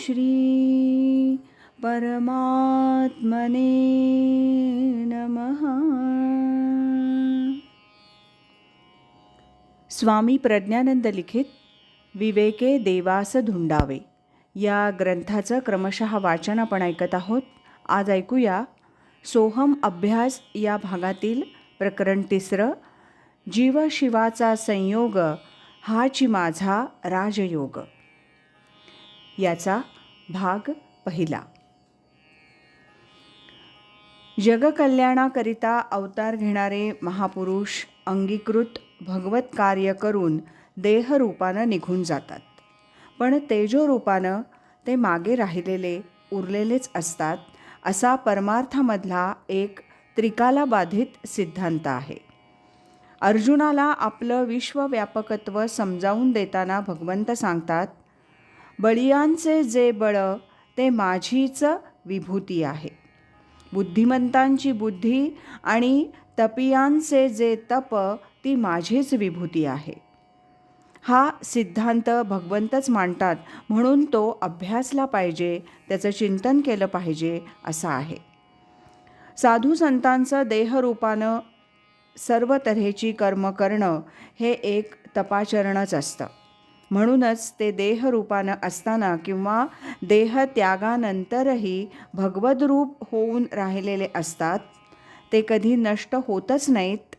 श्री परमात्मने नमः। स्वामी प्रज्ञानंद लिखित विवेके देवास धुंडावे या ग्रंथाचं क्रमशः वाचन आपण ऐकत आहोत. आज ऐकूया सोहम अभ्यास या भागातील प्रकरण तिसरं जीवशिवाचा संयोग हाची माझा राजयोग. याचा भाग पहिला. जगकल्याणाकरिता अवतार घेणारे महापुरुष अंगीकृत भगवत कार्य करून देहरूपानं निघून जातात. पण तेजोरूपानं ते मागे राहिलेले उरलेलेच असतात असा परमार्थामधला एक त्रिकालाबाधित सिद्धांत आहे. अर्जुनाला आपलं विश्वव्यापकत्व समजावून देताना भगवंत सांगतात बळियांचे जे बळ ते माझीच विभूती आहे. बुद्धिमंतांची बुद्धी आणि तपियांचे जे तप ती माझीच विभूती आहे. हा सिद्धांत भगवंतच मांडतात म्हणून तो अभ्यासला पाहिजे त्याचं चिंतन केलं पाहिजे असा आहे. साधू संतांचं देहरूपानं सर्व तऱ्हेची कर्म करणं हे एक तपाचरणच असतं. म्हणूनच ते देहरूपानं असताना किंवा देहत्यागानंतरही भगवद्रूप होऊन राहिलेले असतात ते कधी नष्ट होतच नाहीत.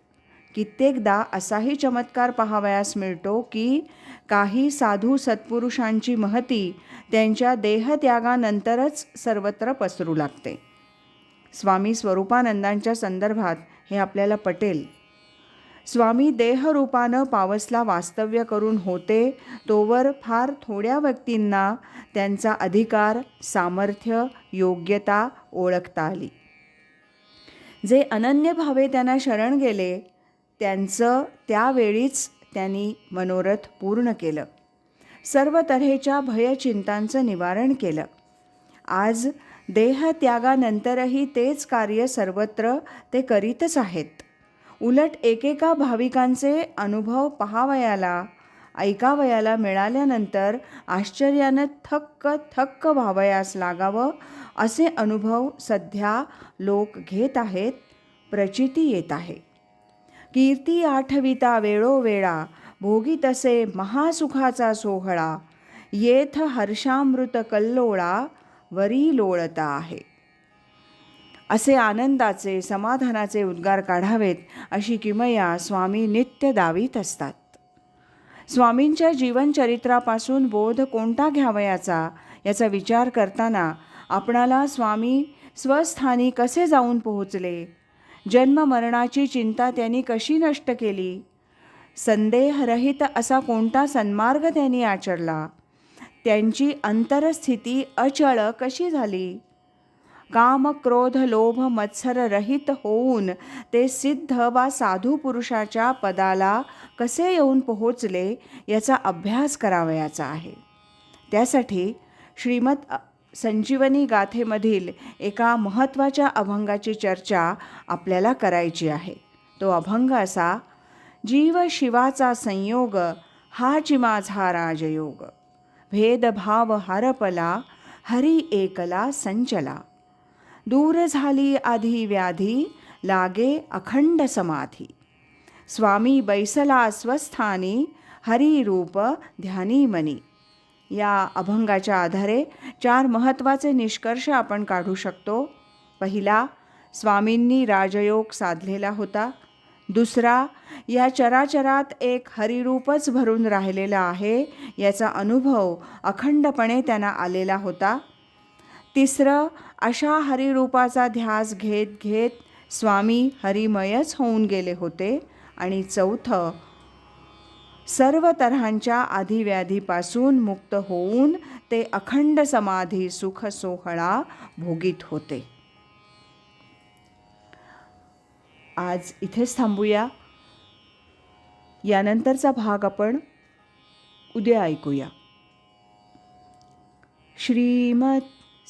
कित्येकदा असाही चमत्कार पाहावयास मिळतो की काही साधू सत्पुरुषांची महती त्यांच्या देहत्यागानंतरच सर्वत्र पसरू लागते. स्वामी स्वरूपानंदांच्या संदर्भात हे आपल्याला पटेल. स्वामी देहरूपानं पावसला वास्तव्य करून होते तोवर फार थोड्या व्यक्तींना त्यांचा अधिकार सामर्थ्य योग्यता ओळखता आली. जे अनन्य भावे त्यांना शरण गेले त्यांचं त्यावेळीच त्यांनी मनोरथ पूर्ण केलं. सर्व तऱ्हेच्या भयचिंतांचं निवारण केलं. आज देहत्यागानंतरही तेच कार्य सर्वत्र ते करीतच आहेत. उलट एकेका भाविकांचे अनुभव पहावयाला ऐकावयाला मिळाल्यानंतर आश्चर्यानं थक्क थक्क व्हावयास लागावं असे अनुभव सध्या लोक घेत आहेत प्रचिती येत आहे. कीर्ती आठविता वेळोवेळा भोगी तसे महासुखाचा सोहळा येथ हर्षामृत कल्लोळा वरी लोळता आहे. असे आनंदाचे समाधानाचे उद्गार काढावेत अशी किमया स्वामी नित्य दावीत असतात. स्वामींच्या जीवनचरित्रापासून बोध कोणता घ्यावयाचा याचा विचार करताना आपणाला स्वामी स्वस्थानी कसे जाऊन पोहोचले? जन्ममरणाची चिंता त्यांनी कशी नष्ट केली? संदेहरहित असा कोणता सन्मार्ग त्यांनी आचरला? त्यांची अंतरस्थिती अचळ कशी झाली? काम क्रोध लोभ मत्सर रहित होऊन ते सिद्ध वा साधू पुरुषाच्या पदाला कसे येऊन पोहोचले याचा अभ्यास करावयाचा आहे. त्यासाठी श्रीमद संजीवनी गाथेमधील एका महत्त्वाच्या अभंगाची चर्चा आपल्याला करायची आहे. तो अभंग असा जीव शिवाचा संयोग हाची माझा राजयोग. भेदभाव हरपला हरी एकला संचला. दूर झाली आधी व्याधी लागे अखंड समाधी. स्वामी बैसला स्वस्थानी हरिरूप ध्यानी मनी. या अभंगाच्या आधारे चार महत्त्वाचे निष्कर्ष आपण काढू शकतो. पहिला स्वामींनी राजयोग साधलेला होता. दुसरा या चराचरात एक हरिरूपच भरून राहिलेला आहे याचा अनुभव अखंडपणे त्यांना आलेला होता. तिसरं अशा हरिरूपाचा ध्यास घेत घेत स्वामी हरिमयच होऊन गेले होते. आणि चौथं सर्व तऱ्हांच्या आधिव्याधीपासून मुक्त होऊन ते अखंड समाधी सुख सोहळा भोगीत होते. आज इथेच थांबूया. यानंतरचा भाग आपण उद्या ऐकूया. श्रीमत